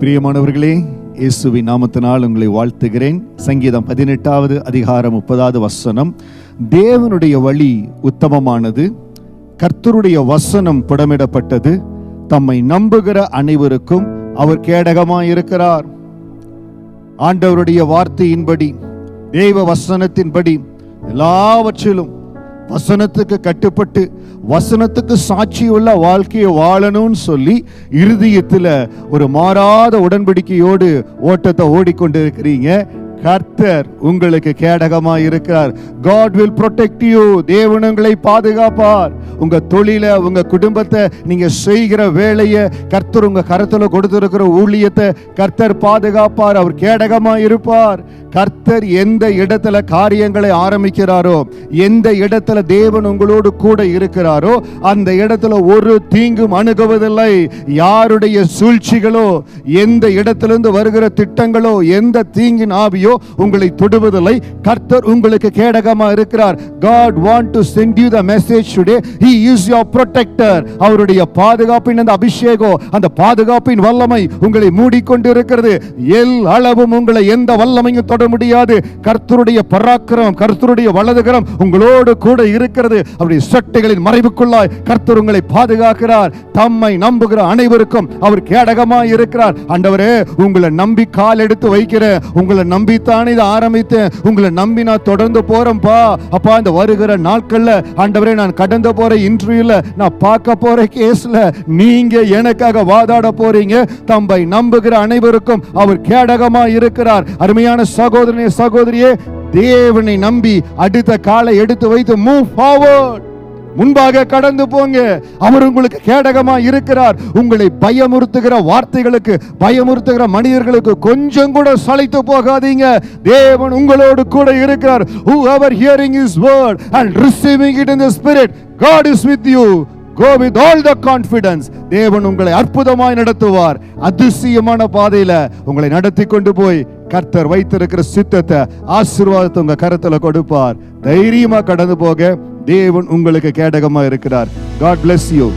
பிரியமானவர்களே இயேசுவின் நாமத்தினால் உங்களை வாழ்த்துகிறேன். சங்கீதம் பதினெட்டாவது அதிகாரம் முப்பதாவது வசனம். தேவனுடைய வழி உத்தமமானது கர்த்தருடைய வசனம் புடமிடப்பட்டது. தம்மை நம்புகிற அனைவருக்கும் அவர் கேடகமாயிருக்கிறார். ஆண்டவருடைய வார்த்தையின்படி தெய்வ வசனத்தின்படி எல்லாவற்றிலும் வசனத்துக்கு கட்டுப்பட்டு வசனத்துக்கு சாட்சியுள்ள வாழ்க்கையை வாழணும்னு சொல்லி இறுதியத்தில் ஒரு மாறாத உடன்படிக்கையோடு ஓட்டத்தை ஓடிக்கொண்டிருக்கிறீங்க. கர்த்தர் உங்களுக்கு கேடகமாக இருக்கிறார் காட் வில் ப்ரொடெக்ட் யூ தேவனங்களை பாதுகாப்பார். உங்க தொழிலை உங்க குடும்பத்தை நீங்க செய்கிற வேலையை கர்த்தர் உங்க கரத்துல கொடுத்திருக்கிற ஊழியத்தை கர்த்தர் பாதுகாப்பார் அவர் கேடகமா இருப்பார். கர்த்தர் எந்த இடத்துல காரியங்களை ஆரம்பிக்கிறாரோ எந்த இடத்துல தேவன் உங்களோடு கூட இருக்கிறாரோ அந்த இடத்துல ஒரு தீங்கும் அணுகுவதில்லை. யாருடைய சூழ்ச்சிகளோ எந்த இடத்திலிருந்து வருகிற திட்டங்களோ எந்த தீங்கின் ஆவியோ உங்களை தொடுவதில்லை. கர்த்தர் உங்களுக்கு கேடகமா இருக்கிறார். God want to send you the message today he he is your protector. அவருடைய பாதுகாப்பின் அந்த அபிஷேகம் அந்த பாதுகாப்பின் வல்லமை உங்களை மூடிக்கொண்டு இருக்கிறது எல் அளவும் உங்களை எந்த வல்லமையும் தொட முடியாது. கர்த்தருடைய பராக்கிரம் கர்த்தருடைய வலதுகரம் உங்களோடு கூட இருக்கிறது. அவருடைய சட்டைகளின் மறைவுக்குள்ளாய் கர்த்தர் உங்களை பாதுகாக்கிறார். தம்மை நம்புகிற அனைவருக்கும் அவர் கேடகமாய் இருக்கிறார். ஆண்டவரே உங்களை நம்பி கால் எடுத்து வைக்கிறேன். உங்களை நம்பித்தானே இதை ஆரம்பித்தேன். உங்களை நம்பி நான் தொடர்ந்து போறேன்ப்பா அப்பா இந்த வருகிற நாட்கள்ல ஆண்டவரே நான் கடந்து போற இன்டர்வியூல நான் பார்க்க போற கேஸ்ல நீங்க எனக்காக வாதாட போறீங்க. தம்பை நம்புகிற அனைவருக்கும் அவர் கேடகமா இருக்கிறார். அருமையான சகோதரனே சகோதரியே தேவனை நம்பி அடுத்த காலை எடுத்து வைத்து மூவ் ஃபார்வர்ட் முன்பாக கடந்து போங்க. அவர் உங்களுக்கு கேடகமா இருக்கிறார். உங்களை பயமுறுத்துகிற வார்த்தைகளுக்கு பயமுறுத்துகிற மனிதர்களுக்கு கொஞ்சம் கூட சளைத்து போகாதீங்க. தேவன் உங்களோடு கூட இருக்கிறார். Whoever hearing his word and receiving it in the spirit God is with you go with all the confidence. தேவன் உங்களை அற்புதமாய் நடத்துவார். அதிசயமான பாதையில உங்களை நடத்தி கொண்டு போய் கர்த்தர் வைத்திருக்கிற சித்தத்தை ஆசீர்வாதத்தை உங்க கருத்துல கொடுப்பார். தைரியமா கடந்து போக தேவன் உங்களுக்கு கேடகமா இருக்கிறார் காட் பிளஸ் யூ